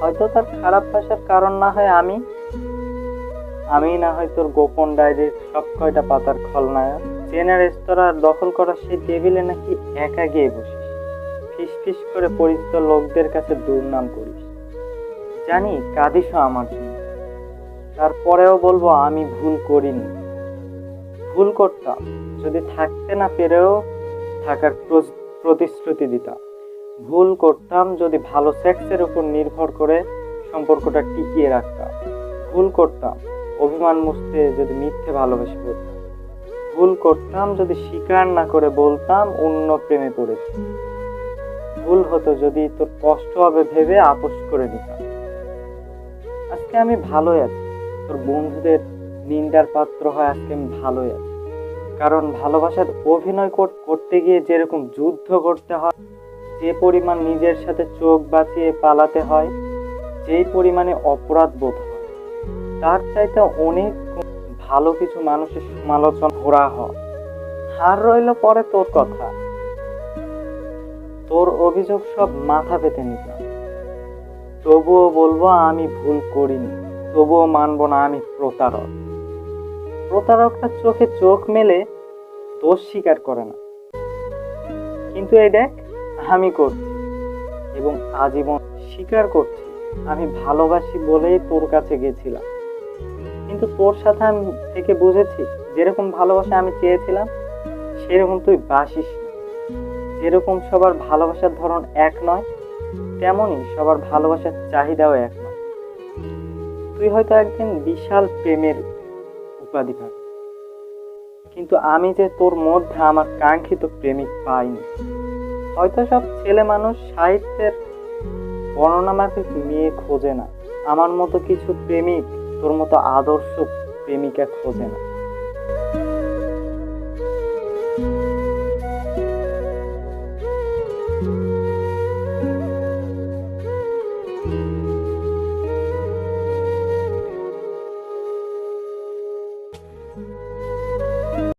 হয়তো তার খারাপ ভাষার কারণ না হয় আমি। আমি না হয় তোর গোপন ডায়েরির সব কয়টা পাতার খলনায়ক। চেনা রেস্তোরাঁ দখল করা সেই টেবিলে নাকি একা গিয়ে বসিস। ফিস ফিস করে পরিচিত লোকদের কাছে দুর্নাম করিস। জানি কাঁদিসও আমার জন্য। তারপরেও বলব আমি ভুল করিনি। ভুল করতাম। যদি থাকতে না পেরেও থাকার প্রতিশ্রুতি দিতাম। ভুল করতাম যদি ভালো সেক্সের উপর নির্ভর করে সম্পর্কটা টিকিয়ে রাখতাম। ভুল করতাম, অভিমান মুছতে যদি মিথ্যে ভালোবেসে বলতাম ভুল করতাম যদি স্বীকার না করে বলতাম, অন্য প্রেমে পড়েছি। ভুল হতো যদি তোর কষ্ট হবে ভেবে আপোষ করে নিতাম। আজকে আমি ভালোই আছি। তোর বন্ধুদের নিন্দার পাত্র হয় আজকে আমি ভালোই আছি। কারণ ভালোবাসার অভিনয় করতে গিয়ে যেরকম যুদ্ধ করতে হয় যে পরিমাণ নিজের সাথে চোখ বাঁচিয়ে পালাতে হয়, যেই পরিমাণে অপরাধ বোধ হয়, তার চাইতে অনেক ভালো কিছু মানুষের সমালোচনা ঘোরা হয়। হার রইল পরে তোর কথা। তোর অভিযোগ সব মাথা পেতে নিতাম তবুও বলব আমি ভুল করিনি, তবুও মানবো না আমি প্রতারক। প্রতারকটা চোখে চোখ মেলে দোষ স্বীকার করে না। কিন্তু এই দেখ আমি করছি এবং আজীবন স্বীকার করছি, আমি ভালোবাসি বলেই তোর কাছে গেছিলাম। কিন্তু তোর সাথে আমি থেকে বুঝেছি, যেরকম ভালোবাসা আমি চেয়েছিলাম, সেরকম তুই বাসিস না। যেরকম সবার ভালোবাসার ধরন এক নয়, তেমনই সবার ভালোবাসার চাহিদাও এক নয়। তুই হয়তো একদিন বিশাল প্রেমের উপাধি পাবি। কিন্তু আমি যে তোর মধ্যে আমার কাঙ্ক্ষিত প্রেমিক পাইনি হয়তো সব ছেলে মানুষ সাহিত্যের বর্ণনা মাফিক মেয়ে খোঁজে না। আমার মতো কিছু প্রেমিক তোর মতো আদর্শ প্রেমিকা খোঁজে না।